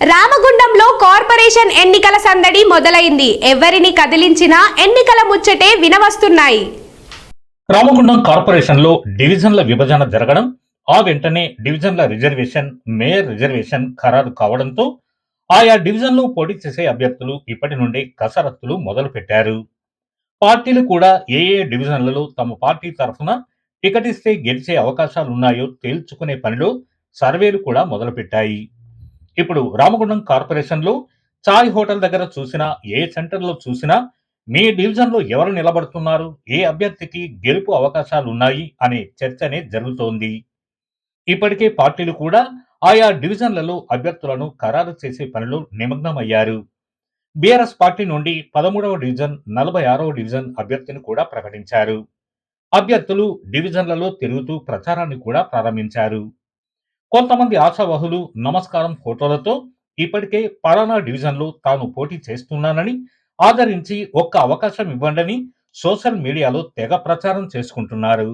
రామగుండంలో corporation ఎన్నికల సందడి మొదలైంది. ఎవరిని కదిలించినా ఎన్నికల ముచ్చటే వినవస్తున్నాయి. రామగుండం కార్పొరేషన్లో డివిజన్ల విభజన జరగడం ఆ వెంటనే డివిజన్ల రిజర్వేషన్ మేయర్ రిజర్వేషన్ ఖరారు కావడంతో ఆయా డివిజన్లు పోటీ చేసే అభ్యర్థులు ఇప్పటి నుండి కసరత్తులు మొదలు పెట్టారు పార్టీలు కూడా ఏ ఏ డివిజన్లలో తమ పార్టీ తరఫున టికెట్ ఇస్తే గెలిచే అవకాశాలున్నాయో తేల్చుకునే పనిలో సర్వేలు కూడా మొదలుపెట్టాయి. ఇప్పుడు రామగుండం కార్పొరేషన్లో చాయ్ హోటల్ దగ్గర చూసినా ఏ సెంటర్లో చూసినా మీ డివిజన్లో ఎవరు నిలబడుతున్నారు? ఏ అభ్యర్థికి గెలుపు అవకాశాలు ఉన్నాయి అనే చర్చనే జరుగుతోంది. ఇప్పటికే పార్టీలు కూడా ఆయా డివిజన్లలో అభ్యర్థులను ఖరారు చేసే పనిలో నిమగ్నమయ్యారు. బీఆర్ఎస్ పార్టీ నుండి పదమూడవ డివిజన్ నలభై ఆరవ డివిజన్ అభ్యర్థిని కూడా ప్రకటించారు. అభ్యర్థులు డివిజన్లలో తిరుగుతూ ప్రచారాన్ని కూడా ప్రారంభించారు. కొంతమంది ఆశావహులు నమస్కారం ఫోటోలతో ఇప్పటికే పలానా డివిజన్లో తాను పోటీ చేస్తున్నానని ఆదరించి ఒక్క అవకాశం ఇవ్వండని సోషల్ మీడియాలో తెగ ప్రచారం చేసుకుంటున్నారు.